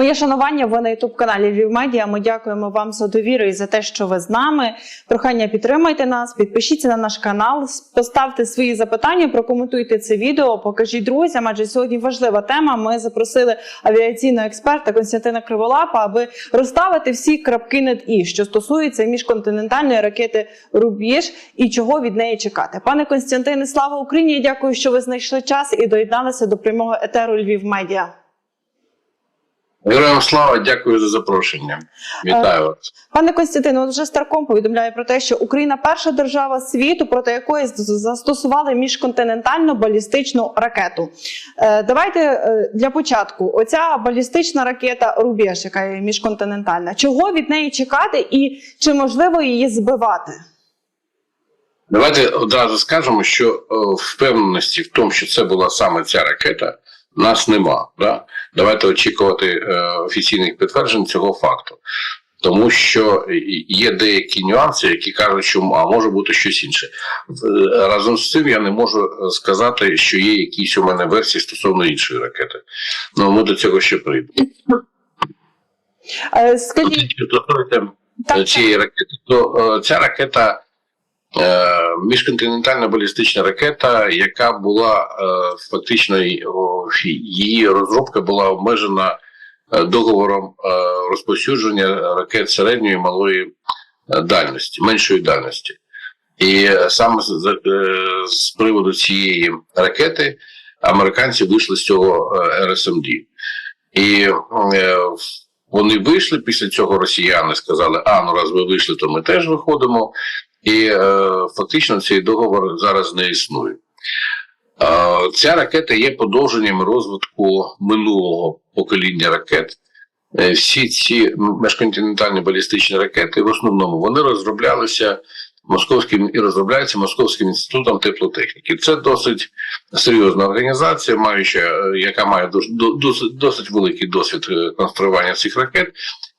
Моє шанування. Ви на ютуб каналі Львів Медіа. Ми дякуємо вам за довіру і за те, що ви з нами. Прохання підтримайте нас, підпишіться на наш канал, поставте свої запитання, прокоментуйте це відео, покажіть друзям. Адже сьогодні важлива тема. Ми запросили авіаційного експерта Константина Криволапа, аби розставити всі крапки над і, що стосується міжконтинентальної ракети Рубіж і чого від неї чекати. Пане Константине, слава Україні! Дякую, що ви знайшли час і доєдналися до прямого етеру Львів Медіа. Героям слава, дякую за запрошення. Вітаю вас. Пане Костянтине, от вже Старком повідомляє про те, що Україна перша держава світу, проти якої застосували міжконтинентальну балістичну ракету. Е, давайте е, для початку. Оця балістична ракета Рубіж, яка є міжконтинентальна. Чого від неї чекати і чи можливо її збивати? Давайте одразу скажемо, що впевненості в тому, що це була саме ця ракета, нас нема. Да? Давайте очікувати е, офіційних підтверджень цього факту. Тому що є деякі нюанси, які кажуть, що а може бути щось інше. Разом з цим я не можу е, сказати, що є якісь у мене версії стосовно іншої ракети. Ну ми до цього ще прийдемо. Е, скажіть, так, цієї ракети, то е, ця ракета е, міжконтинентальна балістична ракета, яка була е, фактично її розробка була обмежена е, договором е, розповсюдження ракет середньої і малої е, дальності, меншої дальності. І е, саме з, е, приводу цієї ракети американці вийшли з цього е, РСМД. І е, вони вийшли після цього росіяни сказали: а ну раз ви вийшли, то ми теж виходимо. І е, фактично цей договор зараз не існує. Е, ця ракета є продовженням розвитку минулого покоління ракет. Е, всі ці міжконтинентальні балістичні ракети в основному вони розроблялися московським і розробляються Московським інститутом теплотехніки. Це досить серйозна організація, маюча, е, яка має дос- досить, досить великий досвід е, конструювання цих ракет.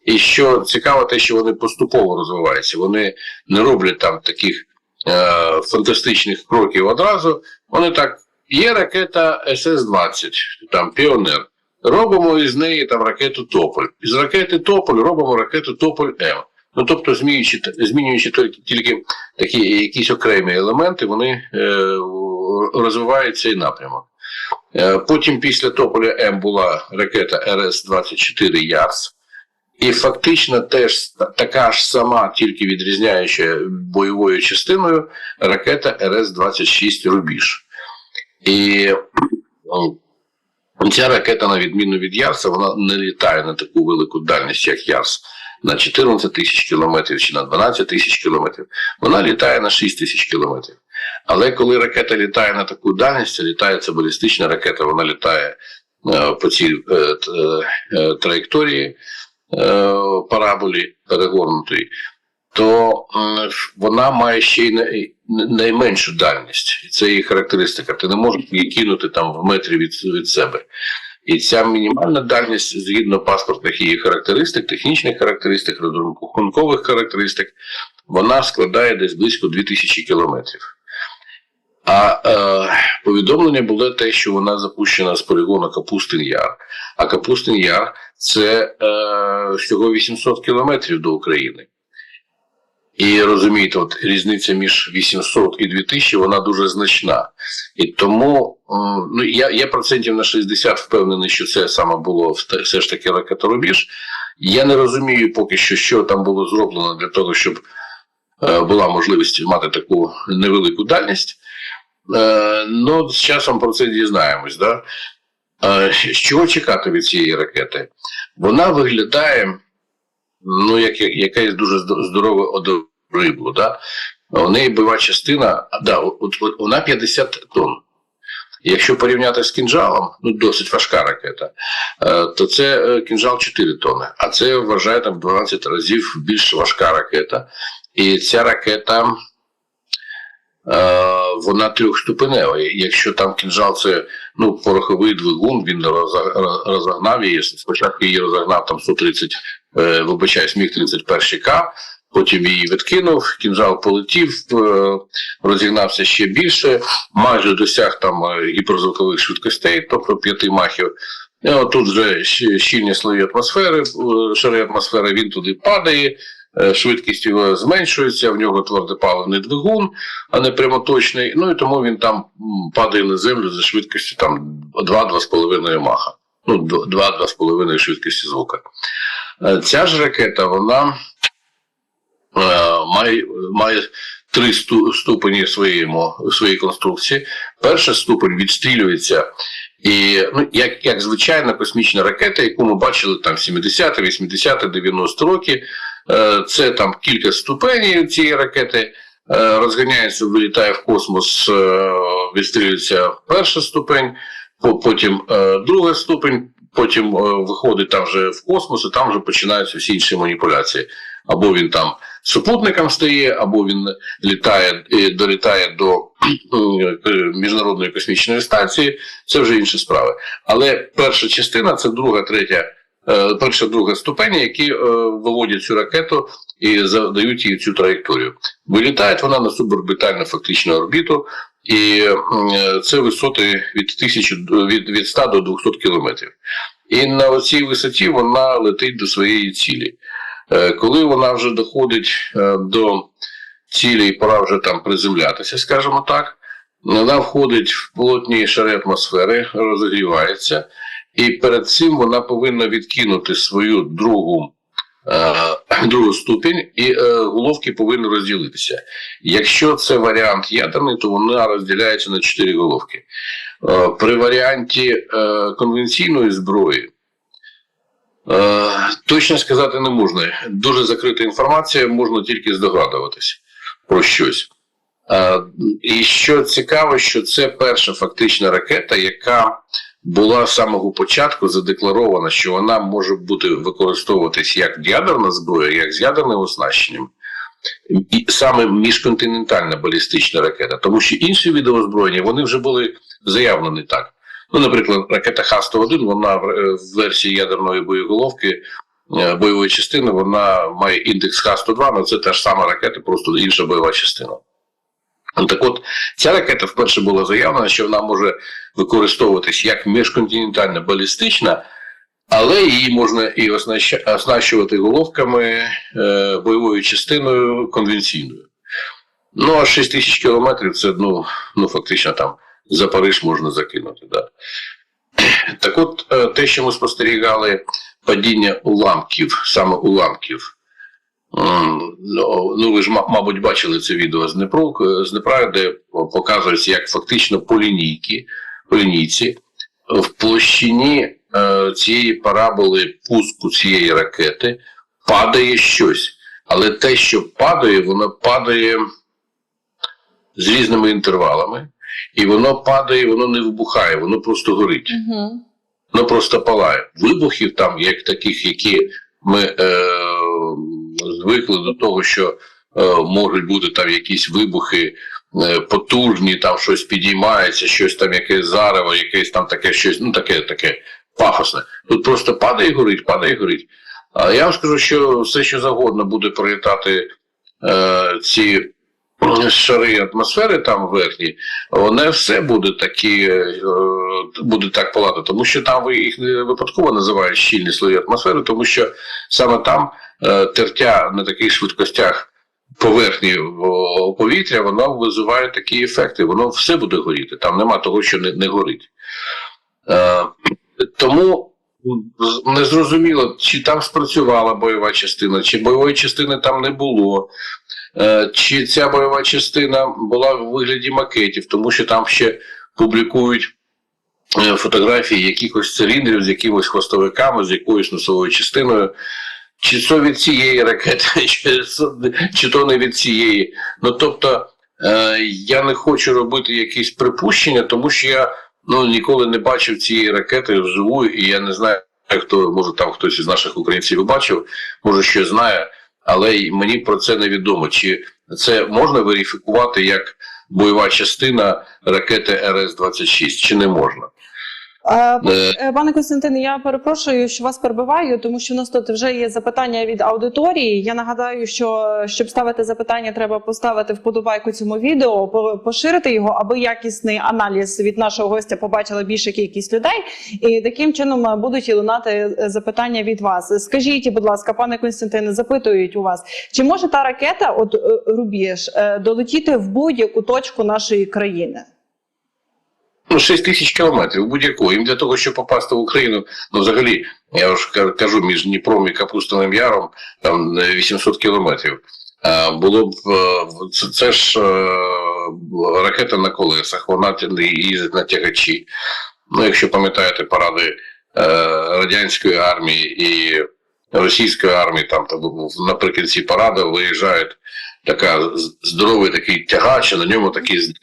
І що цікаво, те, що вони поступово розвиваються. Вони не роблять там таких е, фантастичних кроків одразу. Вони так, є ракета СС-20, там Піонер. Робимо із неї там ракету Тополь. Із ракети Тополь робимо ракету Тополь М. Ну тобто, змінюючи, змінюючи тільки, такі якісь окремі елементи, вони е, розвивають цей напрямок. Е, потім після Тополя М була ракета РС-24 Ярс. І фактично теж така ж сама, тільки відрізняюча бойовою частиною, ракета РС-26 Рубіж. І ця ракета, на відміну від Ярса, вона не літає на таку велику дальність, як Ярс, на 14 тисяч кілометрів чи на 12 тисяч кілометрів. Вона літає на 6 тисяч кілометрів. Але коли ракета літає на таку дальність, це літає це балістична ракета, вона літає е, по цій е, е, траєкторії параболі перегорнутої, то вона має ще й найменшу дальність. Це її характеристика. Ти не можеш її кинути там в метрі від, від себе. І ця мінімальна дальність, згідно паспортних її характеристик, технічних характеристик, розрахункових характеристик, вона складає десь близько 2000 кілометрів. А е, повідомлення було те, що вона запущена з полігону Капустин Яр. А Капустин Яр це е, всього 800 кілометрів до України. І розумієте, от різниця між 800 і 2000 вона дуже значна. І тому ну, я, я процентів на 60 впевнений, що це саме було все ж таки ракеторубіж. Я не розумію поки що, що там було зроблено для того, щоб е, була можливість мати таку невелику дальність. Е, ну, з часом про це дізнаємось. Да? Е, з чого чекати від цієї ракети? Вона виглядає ну, як, як якесь дуже здорове одорибло. Да? У неї бойова частина, да, вона 50 тонн. Якщо порівняти з кінжалом, ну досить важка ракета, е, то це кінжал 4 тонни, а це вважає там в 12 разів більш важка ракета. І ця ракета вона трьохступенева. Якщо там кінжал це ну, пороховий двигун, він розогнав її. Спочатку її розогнав там 130, е, вибачаюсь, міг 31 К, потім її відкинув, кінжал полетів, е, розігнався ще більше, майже досяг там е, гіперзвукових швидкостей, тобто п'яти махів. Тут вже щільні слої атмосфери, е, шари атмосфери, він туди падає, е, швидкість його зменшується, в нього твердопаливний двигун, а не прямоточний. Ну і тому він там падає на землю за швидкістю там 2-2,5 маха. Ну, 2-2,5 швидкості звука. Е, Ця ж ракета, вона е, має, має три ступені своєму, своїй конструкції. Перший ступень відстрілюється і ну, як, як звичайна космічна ракета, яку ми бачили там 70, 80, 90 роки, е, це там кілька ступенів цієї ракети. е, Розганяється, вилітає в космос, е, відстрілюється перша ступень, потім е, друга ступень, потім е, виходить там вже в космос, і там вже починаються всі інші маніпуляції. Або він там супутником стає, або він літає долітає до е, міжнародної космічної станції. Це вже інші справи. Але перша частина це друга, третя, е, перша, друга ступені, які е, виводять цю ракету і задають їй цю траєкторію. Вилітає вона на суборбітальну фактично орбіту, і це висоти від тисячі від, від 100 до 200 кілометрів. І на цій висоті вона летить до своєї цілі. Е, Коли вона вже доходить е, до цілі і пора вже там приземлятися, скажімо так, вона входить в плотні шари атмосфери, розігрівається, і перед цим вона повинна відкинути свою другу, е, другу ступінь, і е, головки повинні розділитися. Якщо це варіант ядерний, то вона розділяється на чотири головки. Е, при варіанті конвенційної зброї. Точно сказати не можна. Дуже закрита інформація, можна тільки здогадуватися про щось. І що цікаво, що це перша фактична ракета, яка була з самого початку задекларована, що вона може бути використовуватись як ядерна зброя, як з ядерним оснащенням, і саме міжконтинентальна балістична ракета, тому що інші види озброєння вони вже були заявлені так. Ну, наприклад, ракета Х-101, вона в е, версії ядерної боєголовки е, бойової частини, вона має індекс Х-102, але це та ж сама ракета, просто інша бойова частина. Так от, ця ракета вперше була заявлена, що вона може використовуватись як міжконтинентальна балістична, але її можна і оснащувати головками е, бойовою частиною конвенційною. Ну, а 6 тисяч кілометрів це ну, ну, фактично там за Париж можна закинути. Да. Так от, е, те, що ми спостерігали падіння уламків, саме уламків. М, Ну, ну, ви ж, мабуть, бачили це відео з Дніпро, з Дніпра, де показується, як фактично по лінійці, по лінійці в площині е, цієї параболи пуску цієї ракети падає щось. Але те, що падає, воно падає з різними інтервалами, і воно падає, воно не вибухає, воно просто горить. Угу. Воно просто палає. Вибухів там, як таких, які ми е, звикли до того, що е, можуть бути там якісь вибухи е, потужні, там щось підіймається, щось там, якесь зарево, якесь там таке щось, ну таке, таке пафосне. Тут просто падає і горить, падає і горить. А я вам скажу, що все, що завгодно буде пролітати е, ці шари атмосфери там верхні, вони все буде такі, е, буде так палати, тому що там ви їх не випадково називають щільні слої атмосфери, тому що саме там е, тертя на таких швидкостях поверхні повітря, воно визиває такі ефекти. Воно все буде горіти. Там нема того, що не, не горить. Е, тому не зрозуміло, чи там спрацювала бойова частина, чи бойової частини там не було. Е, Чи ця бойова частина була в вигляді макетів, тому що там ще публікують е, фотографії якихось циліндрів з якимось хвостовиками, з якоюсь носовою частиною. Чи це від цієї ракети, чи, чи то не від цієї. Ну тобто е, я не хочу робити якісь припущення, тому що я ну, ніколи не бачив цієї ракети вживу, і я не знаю, хто може там хтось із наших українців бачив, може ще знає, але мені про це невідомо. Чи це можна верифікувати як бойова частина ракети РС-26, чи не можна? Е, Е, Е, Пане Костянтине, я перепрошую, що вас перебиваю, тому що у нас тут вже є запитання від аудиторії. Я нагадаю, що щоб ставити запитання, треба поставити вподобайку цьому відео, по- поширити його, аби якісний аналіз від нашого гостя побачила більша кількість людей. І таким чином будуть і лунати запитання від вас. Скажіть, будь ласка, пане Костянтине, запитують у вас, чи може та ракета, от Рубіж, долетіти в будь-яку точку нашої країни? Ну, 6 тисяч кілометрів будь-якого. Їм для того, щоб попасти в Україну, ну взагалі, я ка- кажу, між Дніпром і Капустиним Яром там е, 800 кілометрів. Е, Було б е, це, це ж е, ракета на колесах, вона їздить на тягачі. Ну, якщо пам'ятаєте паради е, радянської армії і російської армії, там там наприкінці параду виїжджають така здоровий такий тягач, а на ньому такий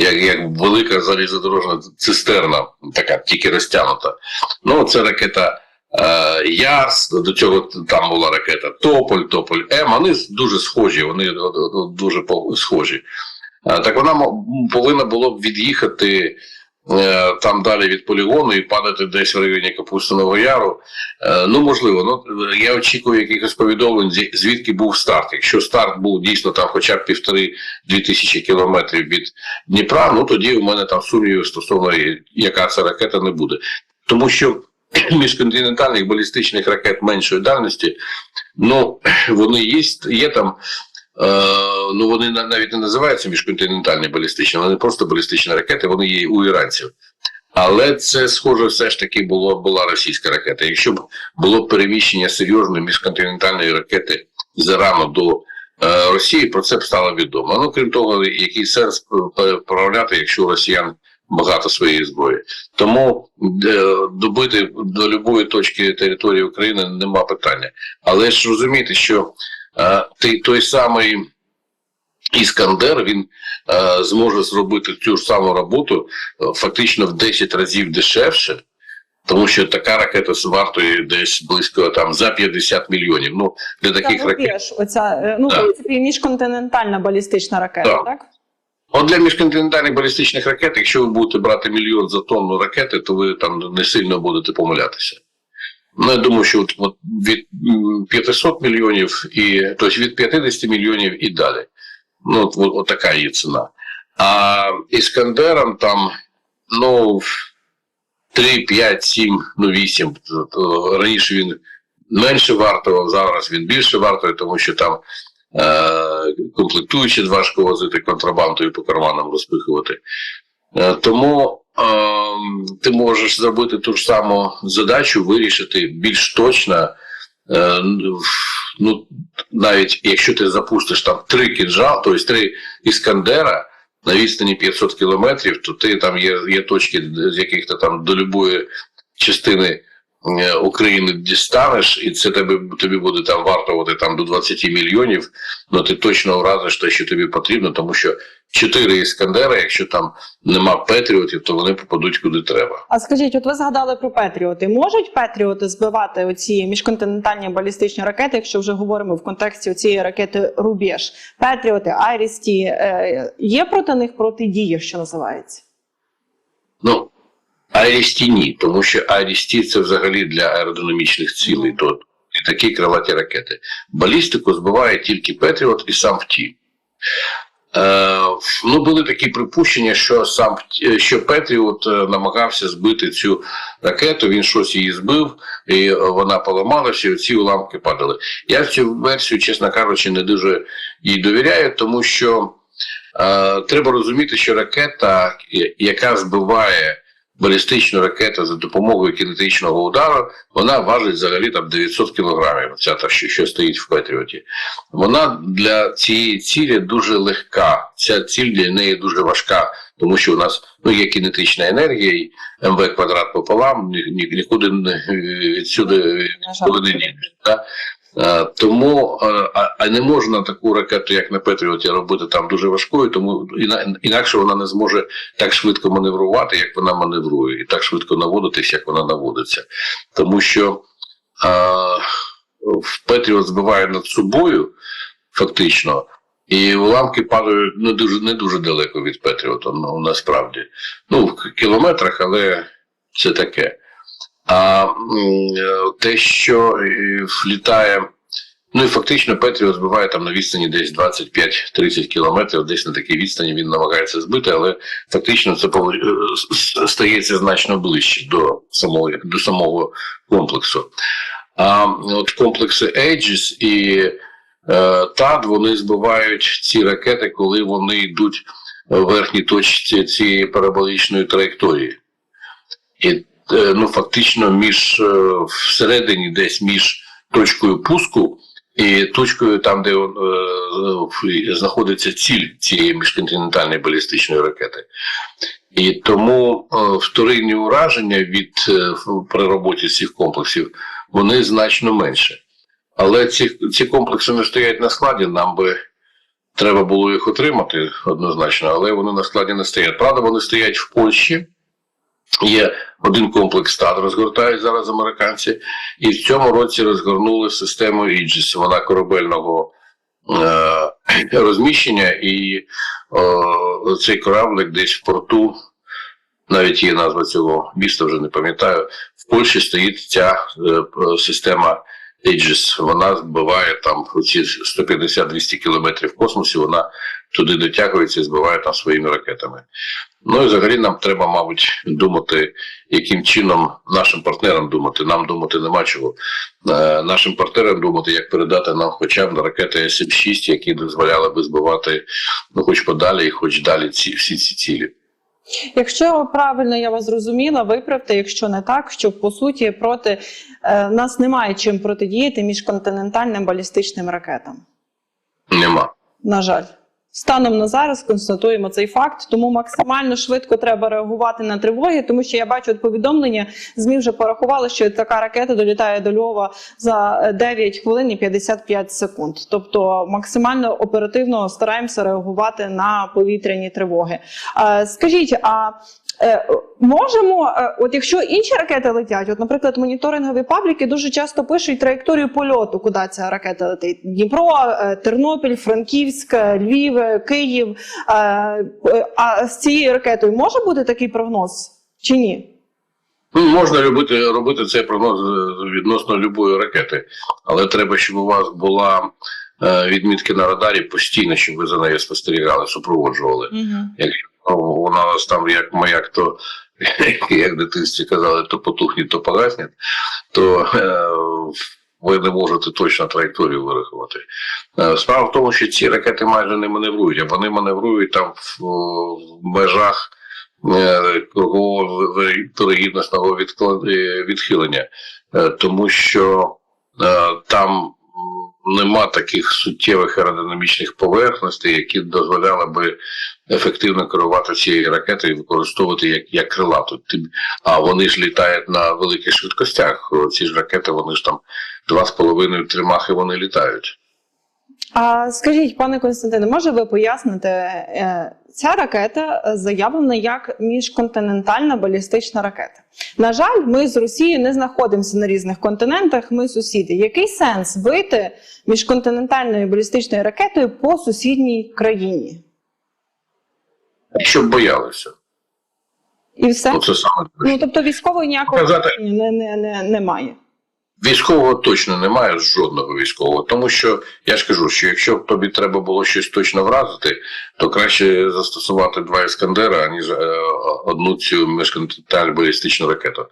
як, як велика залізодорожна цистерна, така тільки розтягнута. Ну, це ракета е, Ярс, до цього там була ракета Тополь, Тополь М. Вони дуже схожі, вони дуже схожі. Е, так вона повинна було б від'їхати там далі від полігону і падати десь в районі Капустиного Яру. Е, ну, можливо, ну я очікую якихось повідомлень, звідки був старт. Якщо старт був дійсно там хоча б півтори-дві тисячі кілометрів від Дніпра, ну тоді у мене там сумнівів стосовно яка це ракета не буде. Тому що міжконтинентальних балістичних ракет меншої дальності, ну вони є, є там. Е, ну вони навіть не називаються міжконтинентальні балістичні, вони просто балістичні ракети, вони є у іранців. Але це схоже, все ж таки було була російська ракета. Якщо б було переміщення серйозної міжконтинентальної ракети з Ірану до е, Росії, про це б стало відомо. Ну крім того, який сенс переправляти, якщо росіян багато своєї зброї. Тому е, добити до будь-якої точки території України нема питання. Але ж розумієте, що той, той самий Іскандер він зможе зробити цю ж саму роботу е, фактично в 10 разів дешевше. Тому що така ракета вартує десь близько там за 50 мільйонів. Ну для таких Та ракет Рубіж, оця е, ну в принципі міжконтинентальна балістична ракета, Так. так? От для міжконтинентальних балістичних ракет, якщо ви будете брати мільйон за тонну ракети, то ви там не сильно будете помилятися. Ну, я думаю, що от, від 500 мільйонів і тобто від 50 мільйонів і далі. Ну, от, от, така її ціна. А Іскандерам там, ну, 3, 5, 7, ну 8. То- то Раніше він менше вартував, зараз він більше вартує, тому що там е, комплектуючі важко возити контрабандою по карманам розпихувати. Е, тому ти можеш зробити ту ж саму задачу, вирішити більш точно. Е, ну, навіть якщо ти запустиш там три кінжал, тобто три іскандера на відстані 500 кілометрів, то ти там є, є точки, з яких ти там до любої частини України дістанеш, і це тебе тобі буде там вартувати там до 20 мільйонів. Ну ти точно вразиш те, що тобі потрібно, тому що чотири іскандера, якщо там нема патріотів, то вони попадуть куди треба. А скажіть, от ви згадали про Петріоти. Можуть Петріоти збивати оці міжконтинентальні балістичні ракети, якщо вже говоримо в контексті цієї ракети Рубіж? Петріоти, Айрісті, е, є проти них протидія, що називається? Айрісті ні, тому що Айрісті це взагалі для аеродинамічних цілей, то і такі крилаті ракети. Балістику збиває тільки Петріот і сам ВТІ. Е, ну, були такі припущення, що сам що Петріот е, намагався збити цю ракету, він щось її збив, і е, вона поламалася, і ці уламки падали. Я цю версію, чесно кажучи, не дуже їй довіряю, тому що е, треба розуміти, що ракета, яка збиває балістичну ракету за допомогою кінетичного удару, вона важить взагалі там 900 кілограмів. Ця та що, що стоїть в Петріоті. Вона для цієї цілі дуже легка. Ця ціль для неї дуже важка, тому що у нас ну, є кінетична енергія, і МВ квадрат пополам, ні, ні, нікуди не відсюди коли не дійдеш. Е, Тому е, а, а не можна таку ракету, як на Петріоті, робити там дуже важкою, тому іна- інакше вона не зможе так швидко маневрувати, як вона маневрує, і так швидко наводитись, як вона наводиться. Тому що е, в Петріот збиває над собою, фактично, і уламки падають не дуже не дуже далеко від Петріота, ну насправді. Ну, в кілометрах, але це таке. А е, те, що е, влітає, ну і фактично Петріо збиває там на відстані десь 25-30 кілометрів, десь на такій відстані він намагається збити, але фактично це е, стається значно ближче до самого, до самого комплексу. А от комплекси Aegis і е, ТАД вони збивають ці ракети, коли вони йдуть в верхній точці цієї параболічної траєкторії. І ну, фактично між е, всередині, десь між точкою пуску і точкою, там, де е, знаходиться ціль цієї міжконтинентальної балістичної ракети. І тому е, вторинні ураження від е, при роботі цих комплексів вони значно менше. Але ці, ці комплекси не стоять на складі, нам би треба було їх отримати однозначно, але вони на складі не стоять. Правда, вони стоять в Польщі. Є один комплекс ТАД, розгортають зараз американці, і в цьому році розгорнули систему Aegis, вона корабельного е- розміщення, і е- цей кораблик десь в порту, навіть є назва цього міста, вже не пам'ятаю. В Польщі стоїть ця е, система Aegis. Вона збиває там ці 150-200 кілометрів в космосі, вона туди дотягується і збиває там своїми ракетами. Ну і взагалі нам треба, мабуть, думати, яким чином нашим партнерам думати. Нам думати нема чого. Е, нашим партнерам думати, як передати нам хоча б на ракети С-6, які дозволяли би збивати, ну хоч подалі, і хоч далі ці всі ці цілі. Якщо правильно я вас зрозуміла, виправте, якщо не так, що по суті проти е, нас немає чим протидіяти міжконтинентальним балістичним ракетам. Нема. На жаль. Станом на зараз констатуємо цей факт, тому максимально швидко треба реагувати на тривоги, тому що я бачу повідомлення. ЗМІ вже порахували, що така ракета долітає до Львова за 9 хвилин і 55 секунд. Тобто максимально оперативно стараємося реагувати на повітряні тривоги. Е, Скажіть, а е, можемо, е, от якщо інші ракети летять, от, наприклад, моніторингові пабліки дуже часто пишуть траєкторію польоту, куди ця ракета летить: Дніпро, е, Тернопіль, Франківськ, е, Львів, е, Київ. Е, е, А з цією ракетою може бути такий прогноз чи ні? Ну, можна робити, робити цей прогноз е, відносно любої ракети, але треба, щоб у вас була е, відмітки на радарі постійно, щоб ви за нею спостерігали, супроводжували. Якщо вона у там як маяк, то як в дитинстві казали, то потухне, то погасне, то е, ви не можете точно траєкторію вирахувати. Е, Справа в тому, що ці ракети майже не маневрують, а вони маневрують там в, в межах е, кругового відхилення, Е, тому що е, там нема таких суттєвих аеродинамічних поверхностей, які дозволяли би ефективно керувати цією ракетою і використовувати як, як крилату. А вони ж літають на великих швидкостях. Ці ж ракети, вони ж там два з половиною три махи вони літають. А скажіть, пане Константине, може ви поясните, е, ця ракета заявлена як міжконтинентальна балістична ракета. На жаль, ми з Росією не знаходимося на різних континентах. Ми сусіди. Який сенс вийти міжконтинентальною балістичною ракетою по сусідній країні? Щоб боялися. І все? Оце саме Ну тобто військової ніякого Казати- не, не, не, немає. Військового точно немає жодного військового, тому що я ж кажу, що якщо тобі треба було щось точно вразити, то краще застосувати два іскандера, аніж е, одну цю міжконтинентальну балістичну ракету.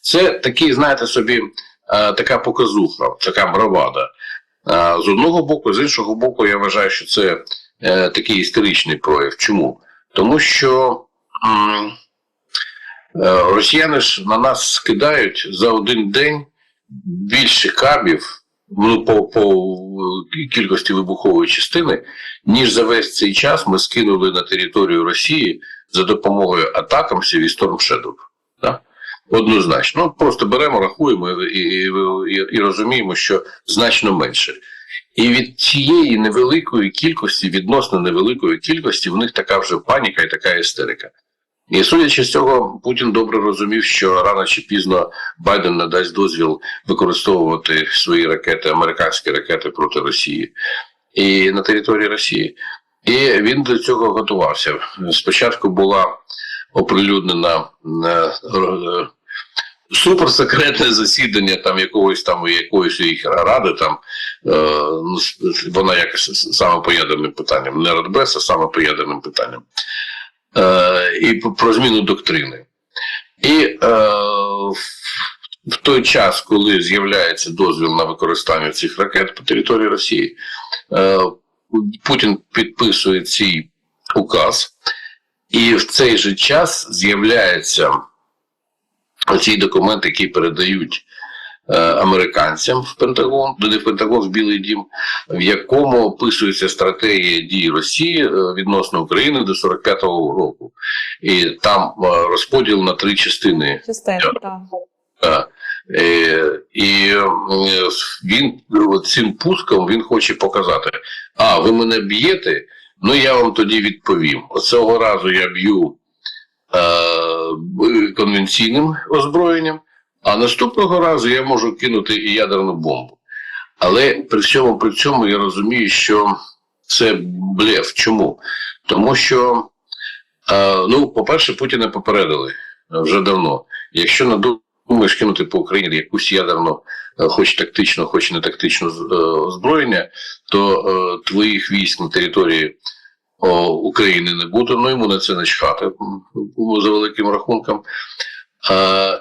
Це такий, знаєте собі, е, така показуха, така бравада. Е, з одного боку, з іншого боку, я вважаю, що це такий історичний прояв. Чому? Тому що. Росіяни ж на нас скидають за один день більше кабів ну, по, по кількості вибухової частини, ніж за весь цей час ми скинули на територію Росії за допомогою атакамсів і Shadow. Да? Однозначно. Ну, просто беремо, рахуємо і, і, і, і розуміємо, що значно менше. І від цієї невеликої кількості, відносно невеликої кількості, в них така вже паніка і така істерика. І судячи з цього, Путін добре розумів, що рано чи пізно Байден надасть дозвіл використовувати свої ракети, американські ракети проти Росії і на території Росії. І він до цього готувався. Спочатку була оприлюднена е, суперсекретне засідання там якогось там якоїсь їх ради, там е, ну, вона якось саме по ядерним питанням, не Радбес, а саме по ядерним питанням. Е, і про зміну доктрини. І е, в- той час, коли з'являється дозвіл на використання цих ракет по території Росії, е, Путін підписує цей указ, і в цей же час з'являється оцей документ, який передають американцям в Пентагон, туди в Пентагон, в Білий Дім, в якому описується стратегія дій Росії е, відносно України до 45-го року. І там е, розподіл на три частини Частина, так. так. Е, і е, він цим пуском він хоче показати: а, ви мене б'єте, ну я вам тоді відповім. Оцього разу я б'ю е, конвенційним озброєнням, а наступного разу я можу кинути і ядерну бомбу. Але при всьому при цьому я розумію, що це блеф. Чому? Тому що, е, ну, по-перше, Путіна попередили вже давно. Якщо надумаєш кинути по Україні якусь ядерну, е, хоч тактичну, хоч не тактичну е, озброєння, то е, твоїх військ на території України не буде. Ну йому на це не чхати за великим рахунком.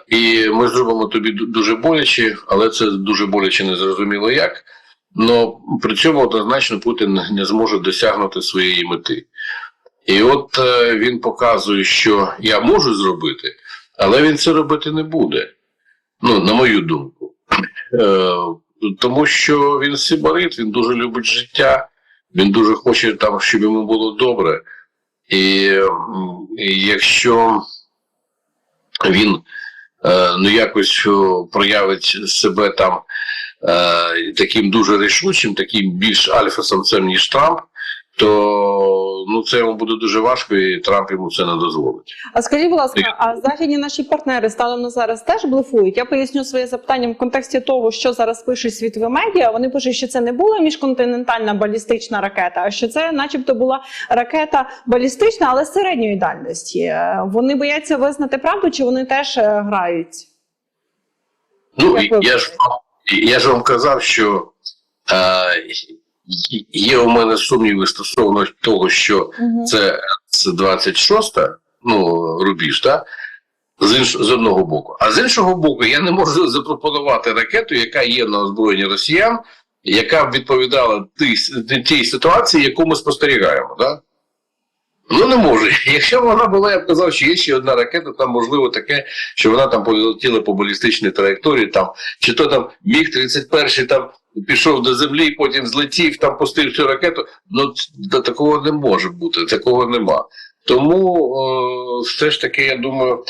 І ми зробимо тобі дуже боляче, але це дуже боляче не зрозуміло як. Но при цьому однозначно Путін не зможе досягнути своєї мети. І от е, він показує, що я можу зробити, але він це робити не буде. Ну, на мою думку. Е, тому що він сибарит, він дуже любить життя, він дуже хоче там, щоб йому було добре. І, і якщо він е, ну якось проявить себе там е, таким дуже рішучим, таким більш альфа-самцем, ніж Трамп, то ну це йому буде дуже важко, і Трамп йому це не дозволить. А скажіть, будь ласка, а західні наші партнери станом на зараз теж блефують? Я поясню своє запитання в контексті того, що зараз пишуть світові медіа. Вони пишуть, що це не була міжконтинентальна балістична ракета, а що це, начебто, була ракета балістична, але середньої дальності. Е, Вони бояться визнати правду, чи вони теж е, грають? Ну, я ж, я ж вам казав, що е, є у мене сумніви стосовно того, що Угу. це, це 26 ну, рубіж, так? З, інш, з одного боку. А з іншого боку, я не можу запропонувати ракету, яка є на озброєнні росіян, яка б відповідала тій, тій ситуації, яку ми спостерігаємо. Да? Ну, не може. Якщо б вона була, я б казав, що є ще одна ракета, там можливо таке, що вона там полетіла по балістичній траєкторії, там, чи то там міг 31 там пішов до землі, потім злетів, там пустив цю ракету. Ну, до такого не може бути, такого нема. Тому о, все ж таки, я думаю,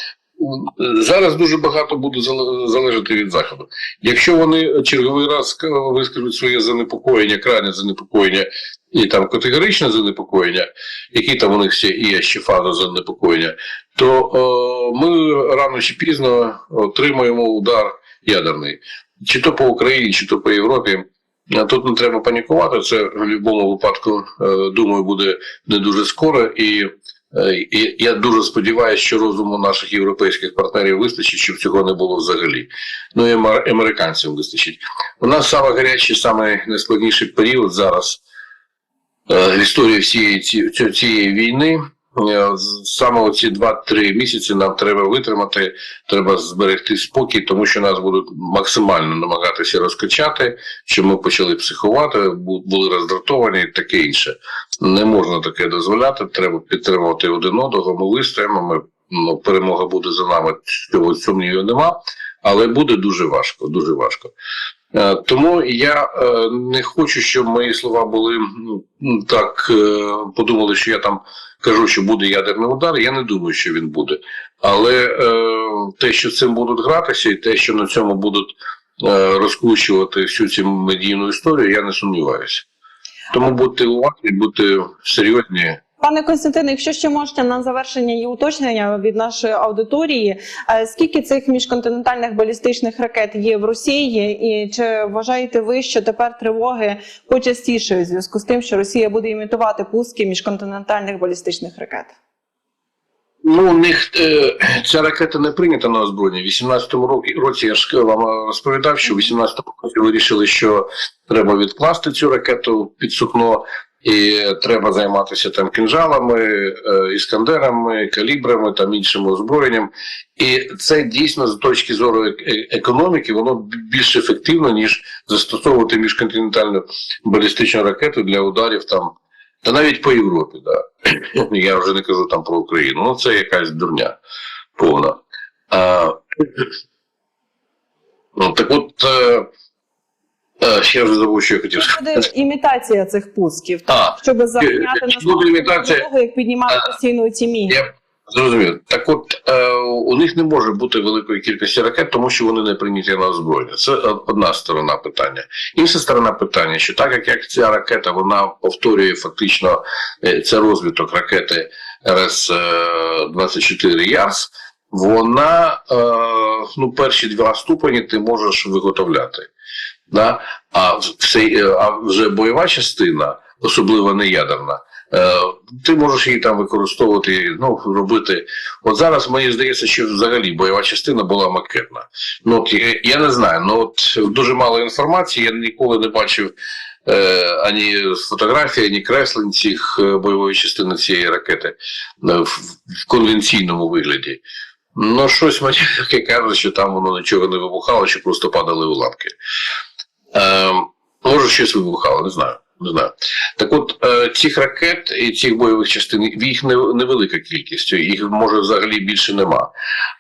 зараз дуже багато буде залежати від заходу. Якщо вони черговий раз вискажуть своє занепокоєння, крайне занепокоєння і там категоричне занепокоєння, які там у них ще є ще фаза занепокоєння, то е, ми рано чи пізно отримаємо удар ядерний, чи то по Україні, чи то по Європі. Тут не треба панікувати. Це в будь-якому випадку, е, думаю, буде не дуже скоро. І, і я дуже сподіваюся, що розуму наших європейських партнерів вистачить, щоб цього не було взагалі. Ну і американцям вистачить. У нас саме гарячий, саме найскладніший період зараз е, в історії всієї ці- ці- цієї війни. Е, Саме оці 2-3 місяці нам треба витримати, треба зберегти спокій, тому що нас будуть максимально намагатися розкачати, щоб ми почали психувати, були роздратовані і таке інше. Не можна таке дозволяти, треба підтримувати один одного. Ми вистоїмо, ми, ну, перемога буде за нами, цього сумнівів нема, але буде дуже важко, дуже важко. Е, Тому я е, не хочу, щоб мої слова були так подумали, що я там кажу, що буде ядерний удар. Я не думаю, що він буде. Але е, те, що цим будуть гратися, і те, що на цьому будуть е, розкручувати всю цю медійну історію, я не сумніваюся. Тому будьте уважні, будьте серйозні. Пане Константине, якщо ще можете на завершення і уточнення від нашої аудиторії, е, скільки цих міжконтинентальних балістичних ракет є в Росії, і чи вважаєте ви, що тепер тривоги почастішають в зв'язку з тим, що Росія буде імітувати пуски міжконтинентальних балістичних ракет? Ну, у них е, ця ракета не прийнята на озброєння. В 18-му році, році я ж вам розповідав, що в 18-му році вирішили, що треба відкласти цю ракету під сукно, і треба займатися там кінжалами, е, іскандерами, калібрами там іншим озброєнням. І це дійсно з точки зору е- е- економіки, воно більш ефективно, ніж застосовувати міжконтинентальну балістичну ракету для ударів там, та навіть по Європі. Да. Я вже не кажу там про Україну. Ну це якась дурня повна. А, ну, так от. Е, е, ще вже забув, що я хотів Це буде сказати. імітація цих пусків, А, щоб заганяти е, нас як піднімати постійно ці міни. Я зрозумів. Так от е, у них не може бути великої кількості ракет, тому що вони не прийняті на озброєння. Це е, одна сторона питання. Інша сторона питання, що так як, ця ракета вона повторює фактично е, це розвиток ракети РС 24 Ярс, вона е, ну, перші два ступені ти можеш виготовляти. Да? А, все, е, а вже бойова частина, особливо не ядерна, Е, ти можеш її там використовувати, ну робити. От зараз мені здається, що взагалі бойова частина була макетна. Ну от я, не знаю. Ну от дуже мало інформації. Я ніколи не бачив е, ані фотографії, ані креслень цих бойової частини цієї ракети в, конвенційному вигляді. Ну, щось мені таке що там воно нічого не вибухало, що просто падали уламки. Е, може, щось вибухало, не знаю. Не знаю. Так от е, цих ракет і цих бойових частин їх невелика кількість, їх може взагалі більше нема.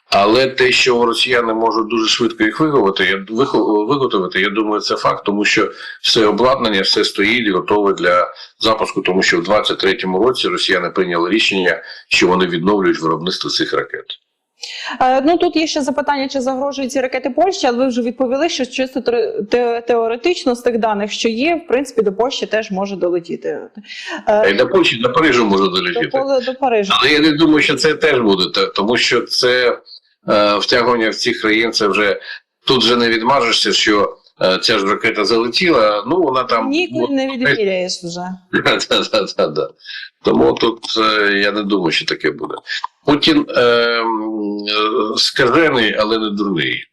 Але те, що росіяни можуть дуже швидко їх виготовити, виготовити, я думаю, це факт, тому що все обладнання, все стоїть, готове для запуску, тому що в 23-му році росіяни прийняли рішення, що вони відновлюють виробництво цих ракет. Е, Ну тут є ще запитання, чи загрожують ці ракети Польщі, але ви вже відповіли, що чисто теоретично з тих даних, що є, в принципі, до Польщі теж може долетіти. А Е, до Польщі, до Парижу може До, долетіти. Пол- до Парижу. Але я не думаю, що це теж буде, тому що це е, втягування в цих країн, це вже тут вже не відмажешся, що ця ж ракета залетіла, ну вона там. Ніколи не відміряєш вже. Да-да-да-да. Тому тут е, я не думаю, що таке буде. Путін е, е, скажений, але не дурний.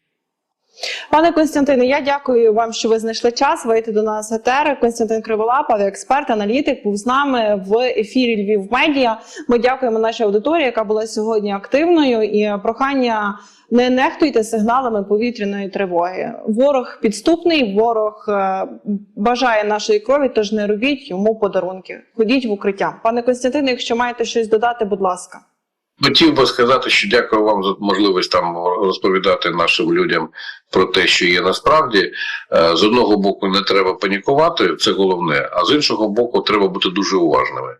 Пане Константине, я дякую вам, що ви знайшли час вийти до нас в етер. Константин Криволапов, експерт, аналітик, був з нами в ефірі Львів Медіа. Ми дякуємо нашій аудиторії, яка була сьогодні активною. І прохання не нехтуйте сигналами повітряної тривоги. Ворог підступний, ворог е, бажає нашої крові, тож не робіть йому подарунки. Ходіть в укриття. Пане Константине, якщо маєте щось додати, будь ласка. Хотів би сказати, що дякую вам за можливість там розповідати нашим людям про те, що є насправді. Е, З одного боку, не треба панікувати, це головне. А з іншого боку, треба бути дуже уважними.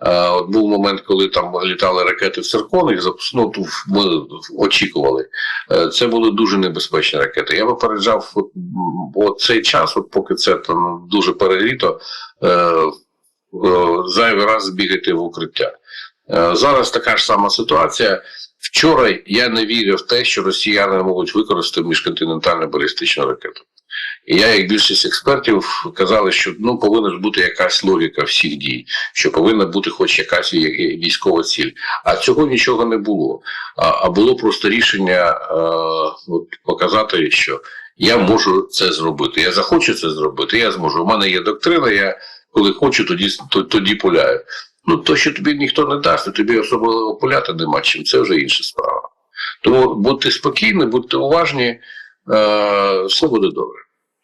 Е, От був момент, коли там літали ракети в Циркон, їх ну, ми очікували. Е, Це були дуже небезпечні ракети. Я попереджав от, цей час, от поки це там дуже перегріто, зайвий раз бігати в укриття. Е, Зараз така ж сама ситуація. Вчора я не вірив в те, що росіяни можуть використати міжконтинентальну балістичну ракету. І я, як більшість експертів, казали, що ну повинна ж бути якась логіка всіх дій, що повинна бути хоч якась військова ціль. А цього нічого не було. А, а було просто рішення е, от, показати, що я можу це зробити. Я захочу це зробити, я зможу. У мене є доктрина, я коли хочу, тоді, тоді пуляю. Ну, то, що тобі ніхто не дасть, то тобі особливо пуляти нема чим, це вже інша справа. Тому будьте спокійні, будьте уважні, е, все буде добре.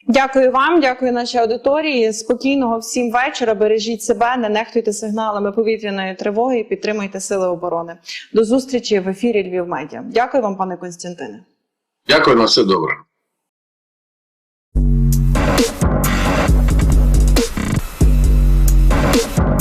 Дякую вам, дякую нашій аудиторії. Спокійного всім вечора. Бережіть себе, не нехтуйте сигналами повітряної тривоги і підтримуйте сили оборони. До зустрічі в ефірі Львів Медіа. Дякую вам, пане Константине. Дякую на все добре.